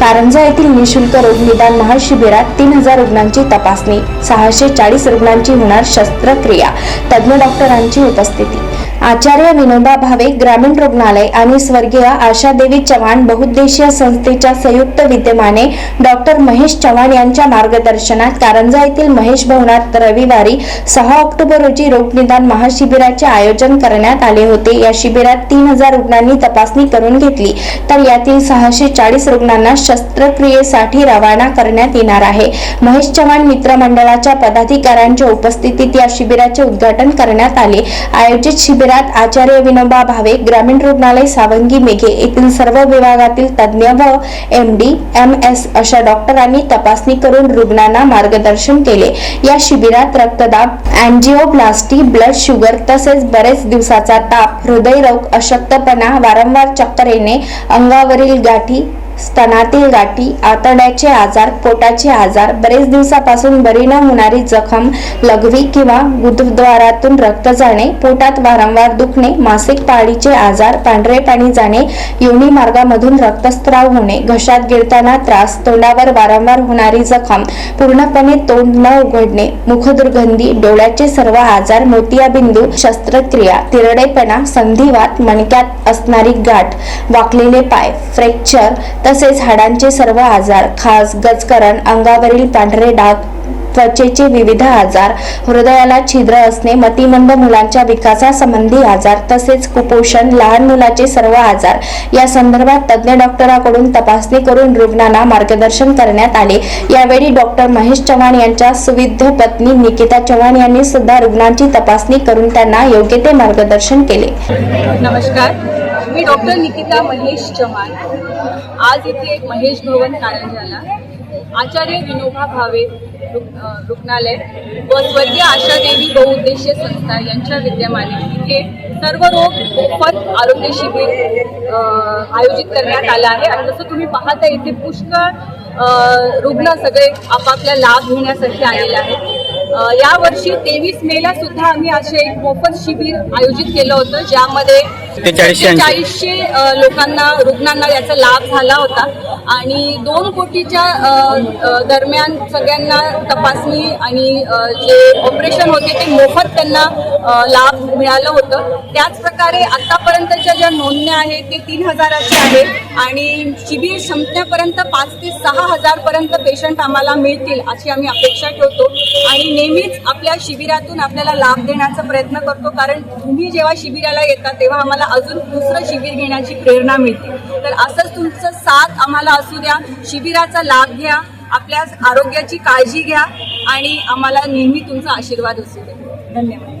कारंजा येथील निशुल्क रोग निदान महाशिबिरात तीन हजार रुग्णांची तपासणी सहाशे चाळीस रुग्णांची होणार शस्त्रक्रिया तज्ज्ञ डॉक्टरांची उपस्थिती. आचार्य विनोबा भावे ग्रामीण रुग्णालय आणि स्वर्गीय आशादेवी चव्हाण बहुद्देशीय संस्थेच्या संयुक्त विद्यमाने डॉक्टर महेश चव्हाण यांच्या मार्गदर्शनात कारंजा येथील महेश भवनात रविवारी सहा ऑक्टोबर रोजी रोगनिदान महाशिबिराचे आयोजन करण्यात आले होते. या शिबिरात तीन हजार रुग्णांनी तपासणी करून घेतली. तर यातील सहाशे चाळीस रुग्णांना शस्त्रक्रियेसाठी रवाना करण्यात येणार आहे. महेश चव्हाण मित्रमंडळाच्या पदाधिकाऱ्यांच्या उपस्थितीत या शिबिराचे उद्घाटन करण्यात आले. आयोजित शिबिरात आचार्य विनोबा भावे ग्रामीण रुग्णालय सावंगी मेघे येथील सर्व विभागातील तज्ज्ञ व एम डी एम एस अशा डॉक्टरांनी तपासणी करून रुग्णांना मार्गदर्शन केले. या शिबिरात रक्तदाब अँजिओप्लास्टी ब्लड शुगर तसेच बरेच दिवसाचा ताप हृदयरोग अशक्तपणा वारंवार चक्कर येणे अंगावरील गाठी स्तनातील गाठी आतड्याचे आजार पोटाचे आजार बरेच दिवसापासून बरी न होणारी जखम लघवी किंवा गुदद्वारातून रक्त जाणे पोटात वारंवार दुखणे मासिक पाळीचे आजार पांढरे पाणी जाणे योनी मार्गामधून रक्तस्त्राव होणे घशात गिळताना त्रास तोंडावर वारंवार होणारी जखम पूर्णपणे तोंड न उघडणे मुखदुर्गंधी डोळ्याचे सर्व आजार मोतियाबिंदू शस्त्रक्रिया तिरडेपणा संधिवात मणक्यात असणारी गाठ वाकलेले पाय फ्रॅक्चर तसेच हाडांचे सर्व आजार खास गजकरण अंगावरील पांढरे डाग त्वचेचे विविध आजार हृदयाला छिद्र असणे मतिमंद मुलांच्या विकासासंबंधी आजार तसेच कुपोषण लहान मुलाचे सर्व आजार या संदर्भात तज्ज्ञ डॉक्टरांकडून तपासणी करून रुग्णांना मार्गदर्शन करण्यात आले. यावेळी डॉक्टर महेश चव्हाण यांच्या सुविध पत्नी निकिता चव्हाण यांनी सुद्धा रुग्णांची तपासणी करून त्यांना योग्य ते मार्गदर्शन केले. नमस्कार. मी डॉक्टर निकिता महेश चव्हाण. आज इथे महेश भवन कारंजाला आचार्य विनोबा भावे रुग्णालय व स्वर्गीय आशादेवी बहुउद्देशीय संस्था यांच्या विद्यमाने इथे सर्व रोग मोफत आरोग्य शिबिर आयोजित करण्यात आलं आहे. आणि जसं तुम्ही पाहता इथे पुष्कळ रुग्ण सगळे आपापला लाभ घेण्यासाठी आलेले आहेत. यावर्षी तेवीस मेला सुद्धा आम्ही असे एक मोफत शिबिर आयोजित केलं होतं ज्यामध्ये चाळीसशे लोकांना रुग्णांना याचा लाभ झाला होता. आणि दोन कोटीच्या दरम्यान सगळ्यांना तपासणी आणि जे ऑपरेशन होते ते मोफत त्यांना लाभ मिळालं होतं. त्याच प्रकारे आतापर्यंतच्या ज्या नोंदण्या आहेत ते तीन हजाराच्या आहेत आणि शिबिर संपण्यापर्यंत पाच ते सहा हजार पर्यंत पेशंट आम्हाला मिळतील अशी आम्ही अपेक्षा ठेवतो. आणि नेहमीच आपल्या शिबिरातून आपल्याला लाभ देण्याचा प्रयत्न करतो. कारण तुम्ही जेव्हा शिबिराला येता तेव्हा आम्हाला अजून दुसरं शिबिर घेण्याची प्रेरणा मिळते. तर असंच तुमचं साथ आम्हाला असू द्या. शिबिराचा लाभ घ्या. आपल्या आरोग्याची काळजी घ्या. आणि आम्हाला नेहमी तुमचा आशीर्वाद असू द्या. धन्यवाद.